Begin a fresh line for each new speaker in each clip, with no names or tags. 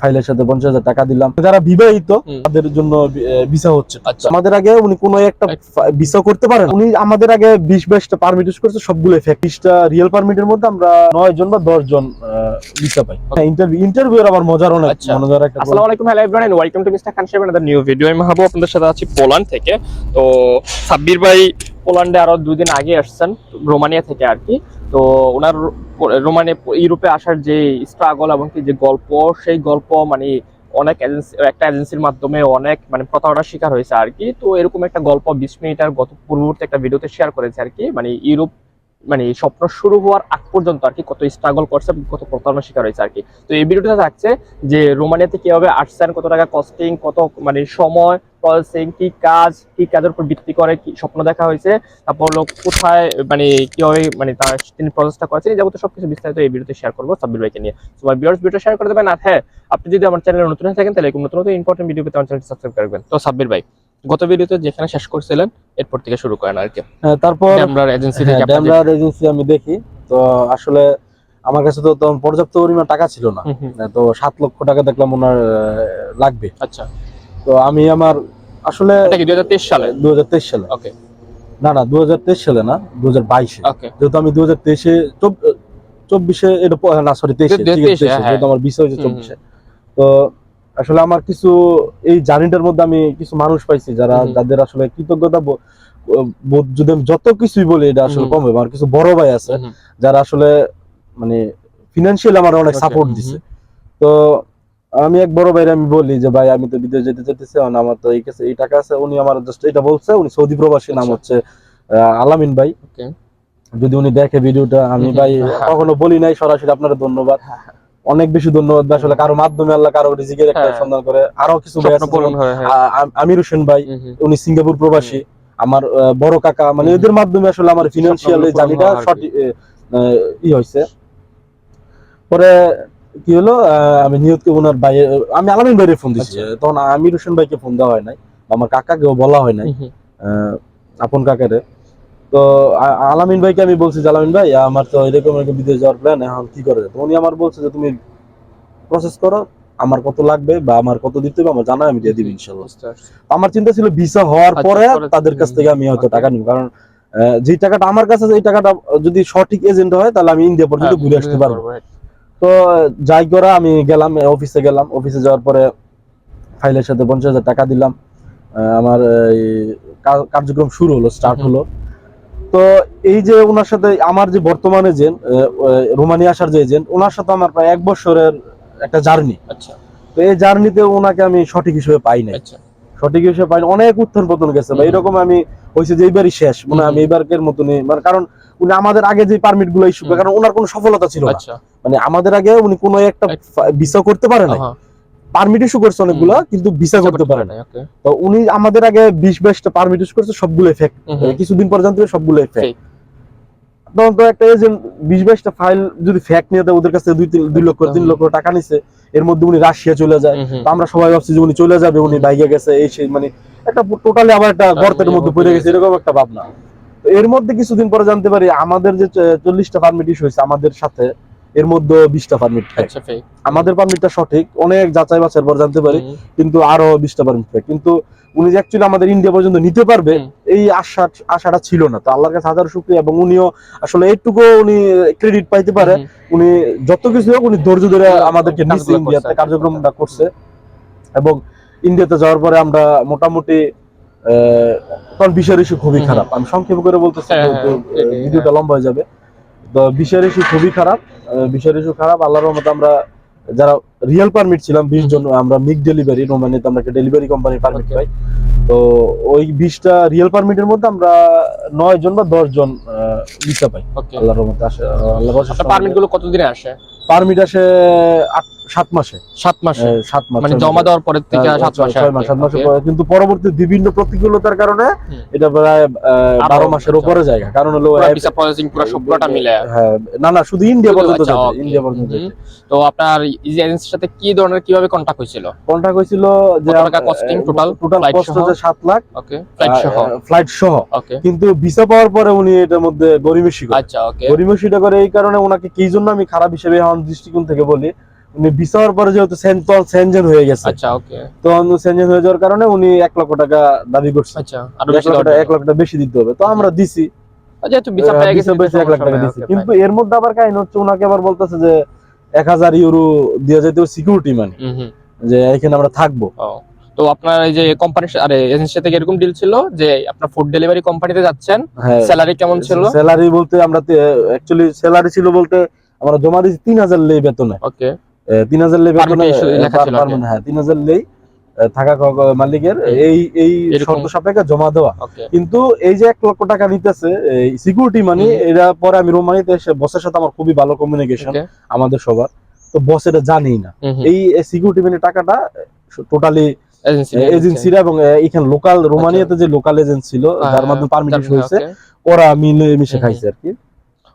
ফাইলের সাথে পঞ্চাশ হাজার টাকা দিলাম। যারা বিবাহিত তাদের জন্য ভিসা হচ্ছে।
আচ্ছা।
আমাদের আগে উনি কোনো একটা ভিসা করতে পারেন উনি আমাদের আগে বিশ বাইশটা পারমিট ইউজ করছে সবগুলো ফেক বিশটা রিয়েল পারমিটের মধ্যে আমরা নয় জন বা দশ জন ভিসা পাই। ইন্টারভিউ ইন্টারভিউ আবার মজার অনেক
আচ্ছা।
মজার একটা
আসসালামু আলাইকুম hello everyone and welcome to mister Khan Saheb আমাদের নিউ ভিডিও আমি মাহবুব আপনাদের সাথে আছি পোল্যান্ড থেকে। তো সাব্বির ভাই পোল্যান্ডে আরও দুই দিন আগে আসছেন রোমানিয়া থেকে আর কি। তো ওনার রোমানিয়া ইউরোপে আসার যে স্ট্রাগল এবং কি যে গল্প, সেই গল্প মানে অনেক এজেন্সি একটা এজেন্সির মাধ্যমে অনেক মানে প্রতারণার শিকার হয়েছে আর কি। তো এরকম একটা গল্প বিশ মিনিটের গত পূর্ববর্তী একটা ভিডিওতে শেয়ার করেছে আর কি। মানে ইউরোপ মানে স্বপ্ন শুরু হওয়ার আগ পর্যন্ত আর কি কত স্ট্রাগল করছে কত প্রতারণার শিকার হয়েছে আর কি। তো এই ভিডিওটা থাকছে যে রোমানিয়াতে কীভাবে আসছেন, কত টাকা কস্টিং কত মানে সময় প্রসেসিং কি কাজ, কি কাজের উপর ভিত্তি করে কি স্বপ্ন দেখা হয়েছে, তারপর হলো কোথায় মানে কীভাবে মানে তার তিনি প্রসেসটা করেছেন, এই যাবতীয় সবকিছু বিস্তারিত এই ভিডিওতে শেয়ার করব সাব্বির ভাইকে নিয়ে। তোমার ভিউয়ার্স ভিডিও শেয়ার করে দেবেন, আর হ্যাঁ আপনি যদি আমার চ্যানেলে নতুন হয়ে থাকেন, তাহলে নতুন নতুন ইম্পর্টেন্ট ভিডিও পেতে আমার চ্যানেলটি সাবস্ক্রাইব করবেন তো সাব্বির ভাই গত ভিডিওতে যেখানে শেষ করছিলেন এরপর থেকে শুরু করেন আর কি।
হ্যাঁ, তারপর
ড্যামরার এজেন্সি থেকে আপনাদের-
ড্যামরার এজেন্সি আমি দেখি। তো আসলে আমার কাছে তো তখন পর্যাপ্ত পরিমাণ টাকা ছিল না।
হুম,
তো সাত লক্ষ টাকা দেখলাম ওনার লাগবে।
আচ্ছা।
তো আমি আমার আসলে
দুই হাজার তেইশ সালে?
দু হাজার তেইশ সালে।
ওকে
না না দু হাজার তেইশ সালে না দু হাজার বাইশে। যেহেতু আমি দু হাজার তেইশে চব্বিশে এটা না সরি তেইশে
হ্যাঁ।
যেহেতু আমার বিষয় হয়েছে চব্বিশে। তো আসলে আমার কিছু এই জার্নিটার মধ্যে আমি কিছু মানুষ পাইছি যারা যাদের আসলে কৃতজ্ঞতা বোধ যদি আমি যত কিছুই বলি এটা আসলে। কম হবে। আমার কিছু বড় ভাই আছে যারা আসলে মানে ফিনান্সিয়াল আমার অনেক সাপোর্ট দিছে। তো আমি এক বড় ভাইরে আমি বলি যে ভাই আমি তো বিদেশ যেতে চাইতেছি আমার তো এই কাছে এই টাকা আছে। উনি আমার জাস্ট এটা বলছে উনি সৌদি প্রবাসী নাম
আচ্ছা।
হচ্ছে আলামিন ভাই। যদি উনি দেখে ভিডিওটা আমি ভাই
হ্যাঁ।
কখনো বলি নাই সরাসরি আপনার ধন্যবাদ। অনেক বেশি ধন্যবাদ আসলে কারও মাধ্যমে আল্লাহ কারও রিজিকের একটা
হ্যাঁ।
সন্ধান করে। আরও কিছু
হয় হ্যাঁ।
আমির হোসেন ভাই। উনি সিঙ্গাপুর প্রবাসী। আমার বড় কাকা মানে এদের মাধ্যমে আসলে আমার ফিনান্সিয়াল জার্নিটা
হওয়া আর কি।
সঠিক ই হয়েছে। পরে কি হলো? আহ, আমি নিয়তকে ওনার ভাই আমি আলামিন ভাইরে ফোন দিছি।
আচ্ছা।
তখন আমির হোসেন ভাইকে ফোন দেওয়া হয় নাই আমার কাকাকেও বলা হয় নাই। আপন কাকারে। তো আলামিন ভাইকে আমি বলছি যে আলামিন ভাই আমার তো এরকম এরকম বিদেশ যাওয়ার প্ল্যান এখন কি করে তো উনি আমার বলছে যে তুমি প্রসেস করো আমার কত লাগবে বা আমার কত দিতে হবে আমার জানা আমি দিয়ে দিবি ইনশাল্লাহ। আমার চিন্তা ছিল ভিসা হওয়ার
আচ্ছা,
পরে তাদের কাছ থেকে আমি হয়তো টাকা নিব। কারণ যে টাকাটা আমার কাছে এই টাকাটা যদি সঠিক এজেন্ট হয় তাহলে আমি ইন্ডিয়া পর্যন্ত
হ্যাঁ,
ঘুরে আসতে পারব। তো যাই করা আমি গেলাম অফিসে গেলাম। অফিসে যাওয়ার পরে ফাইলের সাথে পঞ্চাশ হাজার টাকা দিলাম। আমার কার্যক্রম শুরু হলো স্টার্ট হলো। তো এই যে ওনার সাথে আমার যে বর্তমানে এজেন্ট রোমানিয়া আসার যে এজেন্ট ওনার সাথে আমার প্রায় এক বছরের একটা জার্নি।
আচ্ছা।
তো এই জার্নিতে ওনাকে আমি সঠিক হিসেবে পাই নাই।
আচ্ছা।
সঠিক হিসেবে পাই। অনেক উত্থান পতন গেছে বা এরকম আমি হয়েছে যে এইবারই শেষ। মনে আমি
হুম।
এইবারকের মতনই। মানে কারণ উনি আমাদের আগে যে পারমিটগুলো ইস্যু। কারণ ওনার কোনো সফলতা ছিল না।
আচ্ছা।
মানে আমাদের আগে উনি কোনো একটা
এক-
ভিসা করতে পারে না পারমিট ইস্যু করছে অনেকগুলো কিন্তু ভিসা করতে পারে না। তো উনি আমাদের আগে বিশ বাইশটা পারমিট ইউজ করছে সবগুলো ফেক। কিছুদিন পর জানতে সবগুলো ফেক তখন তো একটা এজেন্ট বিশ বাইশটা ফাইল যদি ফেক নিয়ে দেয় ওদের কাছে দুই তিন দুই লক্ষ তিন লক্ষ টাকা নিছে এর মধ্যে উনি রাশিয়া চলে যায়। তো আমরা সবাই ভাবছি যে উনি চলে যাবে উনি বাইকে গেছে এই সেই মানে একটা টোটালি আবার একটা গর্তের মধ্যে পড়ে গেছে এরকম একটা ভাবনা। তো এর মধ্যে কিছুদিন পরে জানতে পারি আমাদের যে চল্লিশটা পারমিট ইস্যু হয়েছে আমাদের সাথে এর মধ্যে বিশটা পারমিট
আচ্ছা fake।
আমাদের পারমিটটা সঠিক অনেক যাচাই বাছাইয়ের পর জানতে পারি কিন্তু আরও বিশটা পারমিট ফেক কিন্তু উনি যে অ্যাকচুয়ালি আমাদের ইন্ডিয়া পর্যন্ত নিতে পারবে এই আশা আশাটা ছিল না। তো আল্লাহর কাছে হাজার শুক্রিয়া এবং উনিও আসলে এইটুকু উনি ক্রেডিট পাইতে পারে। উনি যত কিছু হোক উনি ধৈর্য ধরে আমাদেরকে নিচ্ছে ইন্ডিয়াতে কার্যক্রমটা করছে। এবং ইন্ডিয়াতে যাওয়ার পরে আমরা মোটামুটি আহ, তখন বিষয়ের ইস্যু খুবই খারাপ। আমি সংক্ষেপ করে বলতেছি
হ্যাঁ, হ্যাঁ, এটাই,
ভিডিওটা লম্বা হয়ে যাবে। তো ইস্যু খুবই খারাপ। আহ, বিষয়ের ইস্যু খারাপ। আল্লাহর রহমতে আমরা যারা রিয়েল পারমিট ছিলাম বিশ জন আমরা মিক ডেলিভারি রোমানিতে আমরা একটা ডেলিভারি কোম্পানির পারমিট পাই। তো ওই বিশটা রিয়েল পারমিটের মধ্যে আমরা নয় জন বা দশ জন ভিসা পাই। আল্লাহর রহমতে আসে আল্লাহ
পারমিটগুলো কতদিনে আসে?
পারমিট আসে আট- সাত মাসে।
সাত মাসে।
সাত মাস
মানে জমা দেওয়ার পরের থেকে
হ্যাঁ,
সাত
ছয়-
মাসে
ছয় মাস সাত মাসে পরে। কিন্তু পরবর্তী বিভিন্ন প্রতিকূলতার কারণে এটা প্রায় বারো মাসের
আচ্ছা।
উপরে জায়গা। কারণ হলো
ভিসা প্রসেসিং পুরো সবটা মিলে
হ্যাঁ না না শুধু ইন্ডিয়া পর্যন্ত
আচ্ছা,
ইন্ডিয়া পর্যন্ত
তো আপনার ইজি এজেন্সির সাথে কি ধরনের কীভাবে কন্টাক্ট হয়েছিল?
কন্ট্রাক্ট হয়েছিল যে
টাকা costing total?
টোটাল কস্ট হচ্ছে সাত লাখ।
ওকে ফ্লাইট সহ?
ফ্লাইট সহ। কিন্তু ভিসা পাওয়ার পরে উনি এটার মধ্যে গরিমেশি করে।
আচ্ছা ওকে
করে এই কারণে ওনাকে কি জন্য আমি খারাপ হিসেবে এখন দৃষ্টিকোণ থেকে বলি ভিসা হওয়ার পরে যেহেতু সেন- সেনজেন হয়ে গেছে।
আচ্ছা ওকে।
তো সেনজেন হয়ে যাওয়ার কারণে উনি এক লক্ষ টাকা দাবি করছে।
আচ্ছা আরও
এক লক্ষ টাকা বেশি দিতে হবে। তো আমরা দিছি।
যেহেতু পেয়ে গেছে
ভিসা এক লাখ টাকা দিছি। কিন্তু এর মধ্যে আবার কাহিনী হচ্ছে ওনাকে আবার বলতেছে যে এক হাজার ইউরো দিয়ে যেতে সিকিউরিটি মানি যে এখানে আমরা থাকব।
তো আপনার এই যে কোম্পানির আরে এজেন্সির সাথে এরকম ডিল ছিল? যে আপনার ফুড ডেলিভারি কোম্পানিতে যাচ্ছেন
হ্যাঁ।
স্যালারি কেমন ছিল?
স্যালারি বলতে আমরা অ্যাকচুয়ালি স্যালারি ছিল বলতে আমরা জমা দিয়েছি তিন হাজার লেই বেতনে।
ওকে।
তিন হাজার লেই হ্যাঁ তিন হাজার লেই থাকা মালিকের এই এই শর্ত সাপেক্ষে জমা দেওয়া। কিন্তু এই যে এক লক্ষ টাকা নিতেছে এই সিকিউরিটি মানি। এরা পরে আমি রোমানিতে এসে বসের সাথে আমার খুবই ভালো কমিউনিকেশন আমাদের সবার। তো বস এটা জানি না। এই সিকিউরিটি মানি টাকাটা টোটালি এজেন্সিরা এবং এখানে লোকাল রোমানিয়াতে যে লোকাল এজেন্সি ছিল
হ্যাঁ,
যার মাধ্যমে পারমিট হয়েছে ওরা মিলে মিশে খাইছে আর কি।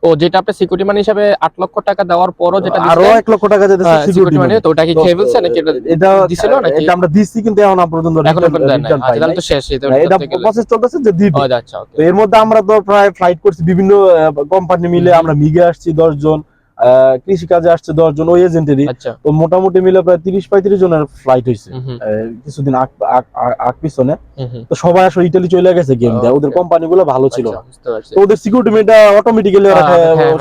ও যেটা আপনি সিকিউরিটি মানি হিসেবে আট লক্ষ টাকা দেওয়ার পরও যেটা
আরও এক লক্ষ টাকা যেতে
সিকিউরিটি মানি তো ওটা কি খেয়ে ফেলছে নাকি এটা দিছিল নাকি?
এটা আমরা দিচ্ছি কিন্তু এখন পর্যন্ত
এখন পর্যন্ত আচ্ছা। তো শেষ এটা।
প্রসেস চলতেছে যে দিবে
আচ্ছা
তো এর মধ্যে আমরা তো প্রায় ফ্লাইট করছি বিভিন্ন কোম্পানি মিলে আমরা মিগে আসছি দশ জন কৃষি কাজে আসছে দশ জন ওই এজেন্টেরই।
আচ্ছা।
তো মোটামুটি মিলে প্রায় তিরিশ পঁয়ত্রিশ জনের ফ্লাইট হয়েছে কিছুদিন আগ পিছনে। তো সবাই আসলে ইটালি চলে গেছে গেম দেয়। ওদের কোম্পানি গুলো ভালো ছিল।
আচ্ছা,
না তো ওদের সিকিউরিটি মেটা অটোমেটিক্যালি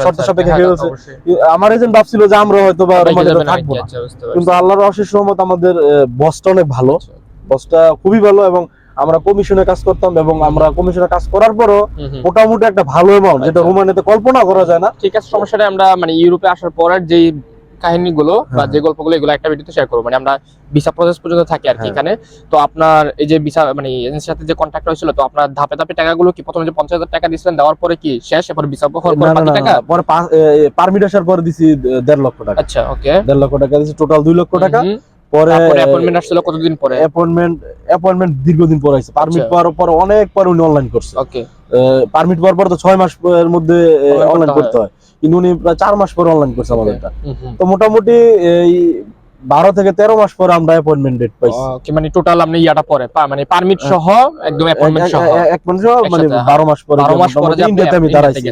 শর্ত সাপেক্ষে।
অবশ্যই।
আমার এজেন্ট ভাবছিল যে আমরা হয়তো বা থাকব না।
আচ্ছা,
কিন্তু। আল্লাহর অশেষ রহমত আমাদের বসটা অনেক ভালো। বসটা খুবই ভালো এবং আমরা কমিশনে কাজ করতাম এবং আমরা কমিশনে কাজ করার পরও। মোটামুটি একটা ভালো অ্যামাউন্ট যেটা
আচ্ছা।
রোমানিয়াতে কল্পনা করা যায় না
ঠিক আছে সমস্যাটা আমরা মানে ইউরোপে আসার পরের যেই কাহিনীগুলো বা
হ্যাঁ।
যে গল্পগুলো এগুলো একটা ভিডিওতে শেয়ার করব মানে আমরা ভিসা প্রসেস পর্যন্ত থাকি আর কি
হ্যাঁ।
এখানে তো আপনার এই যে ভিসা মানে এজেন্সির সাথে যে কন্ট্যাক্ট হয়েছিল তো আপনার ধাপে ধাপে টাকাগুলো কি প্রথমে যে পঞ্চাশ হাজার টাকা দিয়েছিলেন দেওয়ার পরে কি শেষ এরপর ভিসা হওয়ার পর বাকি টাকা
পরে পারমিট আসার পরে দিছি দেড় লক্ষ টাকা
আচ্ছা ওকে
দেড় লক্ষ টাকা দিছি টোটাল দুই লক্ষ টাকা পরে
অ্যাপয়েন্টমেন্ট আসছিল কতদিন পরে?
অ্যাপয়েন্টমেন্ট অ্যাপয়েন্টমেন্ট দীর্ঘদিন পরে আছে পারমিট
আচ্ছা।
পাওয়ার পর অনেক পর উনি অনলাইন করছে।
ওকে
পারমিট পাওয়ার পর তো ছয় মাস এর মধ্যে অনলাইন
করতে
হয়। কিন্তু উনি প্রায় চার মাস পর অনলাইন করছে আমাদেরটা। তো মোটামুটি এই বারো থেকে তেরো মাস পরে আমরা অ্যাপয়েন্টমেন্ট ডেট পাইছি।
মানে টোটাল আপনি ইয়াটা পরে মানে পারমিট সহ একদম অ্যাপয়েন্টমেন্ট সহ?
মানে বারো মাস পরে
বারো মাস পরে
ইন্ডিয়াতে আমি দাঁড়াইছি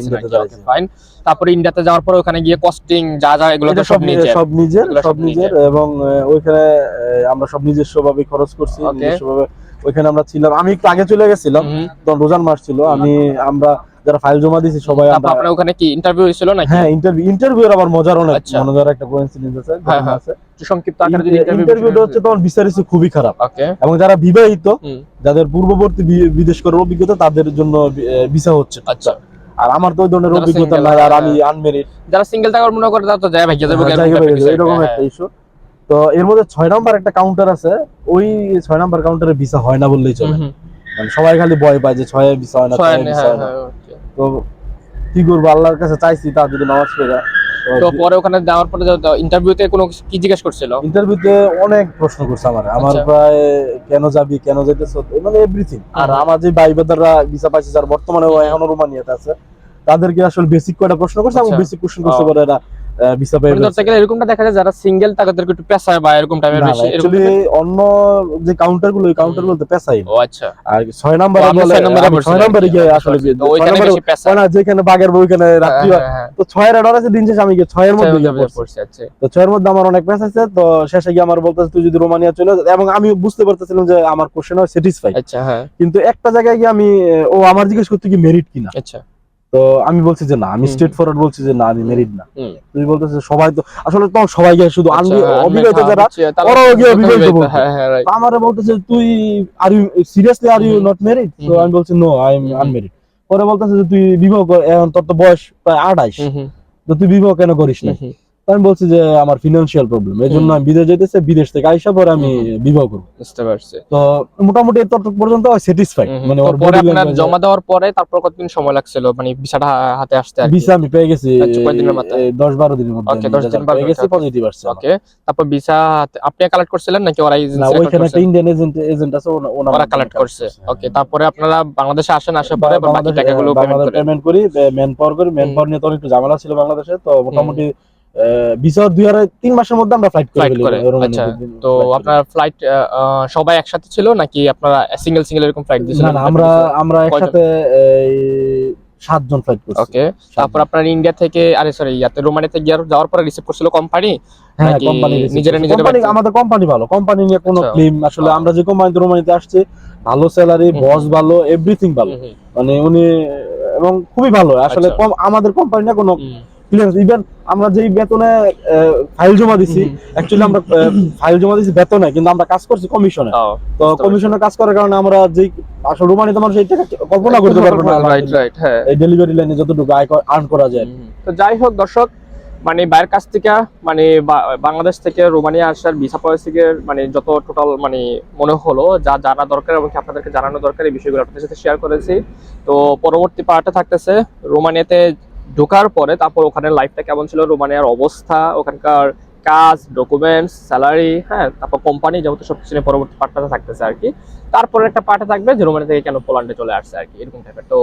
fine। তারপরে ইন্ডিয়াতে যাওয়ার পরে ওখানে গিয়ে কস্টিং যা যা এগুলো তো সব
সব
নিজে
সব নিজের সব নিজের। এবং ওইখানে আমরা সব নিজস্ব ভাবে খরচ করছি নিজস্ব ভাবে ওইখানে আমরা ছিলাম। আমি একটু আগে চলে গেছিলাম। তখন রোজান মাস ছিল। আমি আমরা যারা ফাইল জমা দিয়েছি সবাই
আপনার ওখানে কি ইন্টারভিউ হয়েছিল নাকি?
হ্যাঁ ইন্টারভিউ ইন্টারভিউ এর আবার মজার অনেক
আচ্ছা।
মজার একটা কোইন্সিডেন্স আছে
হ্যাঁ, হ্যাঁ।
আছে।
সংক্ষিপ্ত আকারে যদি
ইন্টারভিউটা হচ্ছে তখন বিচারিছে খুবই খারাপ। এবং যারা বিবাহিত যাদের পূর্ববর্তী বিদেশ করার অভিজ্ঞতা তাদের জন্য ভিসা হচ্ছে।
আচ্ছা।
আর আমার তো ওই ধরনের অভিজ্ঞতা নাই আর
হ্যাঁ।
আমি আনমেরিড
যারা সিঙ্গেল থাকার মনে করে তারা তো যায় ভাই যাদের
এরকম একটা ইস্যু তো এর মধ্যে ছয় নাম্বার একটা কাউন্টার আছে। ওই ছয় নাম্বার কাউন্টারে ভিসা হয় না বললেই চলে। মানে সবাই খালি ভয় পায় যে ছয়ে ভিসা হয় না ছয়ে ভিসা
হ্যাঁ,
হয় না। তো কি করব? আল্লাহর কাছে চাইছি তার যদি নামাজ পড়ে
তো পরে ওখানে যাওয়ার পরে ইন্টারভিউতে কোনো কি জিজ্ঞেস করছিল?
ইন্টারভিউতে অনেক প্রশ্ন করছে আমার। আমার
আচ্ছা।
প্রায় কেন যাবি কেন যেতেছ? মানে এভরিথিং আর আমার যে ভাই বেদাররা ভিসা পাইছে যার বর্তমানে এখনও রোমানিয়াতে আছে তাদেরকে আসলে বেসিক কয়টা প্রশ্ন করছে এবং
আচ্ছা।
বেসিক কোশ্চেন করছে
বলে
না এরা ভিসা
মানে ধরতে গেলে এরকমটা দেখা যায় যারা সিঙ্গেল তাদেরকে একটু পেশায় বা এরকম টাইমে বেশি এরকম
অন্য যে কাউন্টারগুলো কাউন্টার গুলোতে পেছাই
ও আচ্ছা
আর ছয় নাম্বারে বলে
ছয় নম্বরে
আমি
বসছেন
ছয়
আর কি।
নাম্বারে গিয়ে আসলে
পারছি। তো
ছয়
ওইখানে বেশি পেশা
না যেখানে বাগের ওইখানে রাত্রি হয়।
হ্যাঁ, হ্যাঁ,
ছয়ের অর্ডার আছে দিন শেষে আমি গিয়ে ছয়ের মধ্যে গিয়ে পড়ছি।
আচ্ছা।
তো মধ্যে আমার অনেক পেস আছে তো শেষে গিয়ে আমার বলতেছে তুই যদি রোমানিয়া চলে এবং আমি বুঝতে পারতেছিলাম যে আমার কোশ্চেন হয় স্যাটিসফাই
আচ্ছা হ্যাঁ
কিন্তু একটা জায়গায় গিয়ে আমি ও আমার জিজ্ঞেস করতে কি মেরিট কিনা
আচ্ছা
তো আমি বলছি যে না আমি। স্ট্রেট ফরওয়ার্ড বলছি যে না আমি মেরিড না।
তুমি
তুই বলতেছে সবাই তো আসলে তো সবাই গিয়ে শুধু
আচ্ছা,
আনবি-
হ্যাঁ,
অবিবাহিত
হ্যাঁ,
যারা ওরাও গিয়ে
অবিবাহিত, হ্যাঁ, হ্যাঁ,
আমারে বলতেছে তুই are you seriously are you not married তো আমি বলছি নো আই এম। আনমেরিড পরে বলতেছে যে তুই বিবাহ কর এখন তোর তো বয়স প্রায় আঠাইশ। তো তুই বিবাহ কেন করিস না? আমি বলছি যে আমার ফিনান্সিয়াল প্রবলেম এই জন্য আমি বিদেশ যেতেছে বিদেশ থেকে আইসা পরে আমি বিবাহ করব।
বুঝতে পারছি।
তো মোটামুটি ততটুকু পর্যন্ত স্যাটিসফাইড
হুম।
মানে ওর
পরে আপনার জমা দেওয়ার পরে তারপর কতদিন সময় লাগছিল? মানে ভিসাটা হাতে আসতে আর?
ভিসা আমি পেয়ে গেছি
কয়দিনের মাথায়?
এই দশ বারো দিনের মধ্যে আমি
দশ দিন
result পেয়ে গেছি পজিটিভ আসছে
ওকে তারপর ভিসা আপনি কালেক্ট করছিলেন নাকি ওরা
না
agency collect
ওইখানে একটা ইন্ডিয়ান এজেন্ট এজেন্ট আছে
ওরা কালেক্ট করছে। ওকে তারপরে আপনারা বাংলাদেশে আসেন আসার পরে বাকি টাকাগুলো পেমেন্ট
করি ম্যান পাওয়ার করি ম্যান। পাওয়ার নিয়ে তো একটু ঝামেলা ছিল বাংলাদেশে তো মোটামুটি ভিসা দুই আর তিন মাসের মধ্যে আমরা ফ্লাইট
করে আচ্ছা তো আপনার ফ্লাইট সবাই একসাথে ছিল নাকি আপনারা সিঙ্গেল সিঙ্গেল এরকম ফ্লাইট দিয়েছিলেন?
না আমরা আমরা? একসাথে সাতজন ফ্লাইট করছি।
ওকে তারপর আপনার ইন্ডিয়া থেকে আরে সরি ইয়াতে রোমানিয়াতে গিয়ে যাওয়ার পরে রিসিভ করছিল কোম্পানি
হ্যাঁ কোম্পানি
নিজেরা নিজেরা
কোম্পানি আমাদের কোম্পানি ভালো। কোম্পানি নিয়ে কোনো
আচ্ছা।
ক্লেম আসলে আমরা যে কোম্পানিতে রোমানিতে আসছে ভালো স্যালারি। বস ভালো এভরিথিং ভালো। মানে উনি এবং খুবই ভালো। আসলে
আচ্ছা।
আমাদের কোম্পানি না কোনো ইভেন আমরা যেই বেতনে ফাইল জমা দিছি অ্যাকচুয়ালি আমরা ফাইল জমা দিছি বেতনে কিন্তু আমরা কাজ করছি কমিশনে তো কমিশনে কাজ করার কারণে আমরা যেই আসলে রোমানিতে মানুষ এই টাকা কল্পনা করতে পারবে না।
রাইট রাইট হ্যাঁ।
এই ডেলিভারি লাইনে যতটুকু আয় আর্ন করা যায়।
তো যাই হোক দর্শক মানে বাইরের কাছ থেকে মানে বাংলাদেশ থেকে রোমানিয়া আসার ভিসা প্রসেসিংয়ের মানে যত টোটাল মানে মনে হলো যা জানা দরকার এবং আপনাদেরকে জানানো দরকার এই বিষয়গুলো আপনাদের সাথে শেয়ার করেছি। তো পরবর্তী পার্টে থাকতেছে রোমানিয়াতে ঢোকার পরে তারপর ওখানে লাইফটা কেমন ছিল, রোমানিয়ার অবস্থা, ওখানকার কাজ ডকুমেন্টস স্যালারি হ্যাঁ তারপর কোম্পানি যেহেতু সবকিছু নিয়ে পরবর্তী পার্টটাতে থাকতেছে আর কি। তারপরে একটা পার্টে থাকবে যে রোমানিয়া থেকে কেন পোল্যান্ডে চলে আসছে আর কি, এরকম টাইপের তো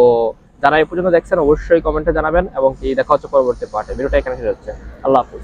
যারা এই পর্যন্ত দেখছেন, অবশ্যই কমেন্টে জানাবেন এবং কি দেখা হচ্ছে পরবর্তী পার্টে ভিডিওটা এখানে শেষ হচ্ছে। আল্লাহ হাফিজ।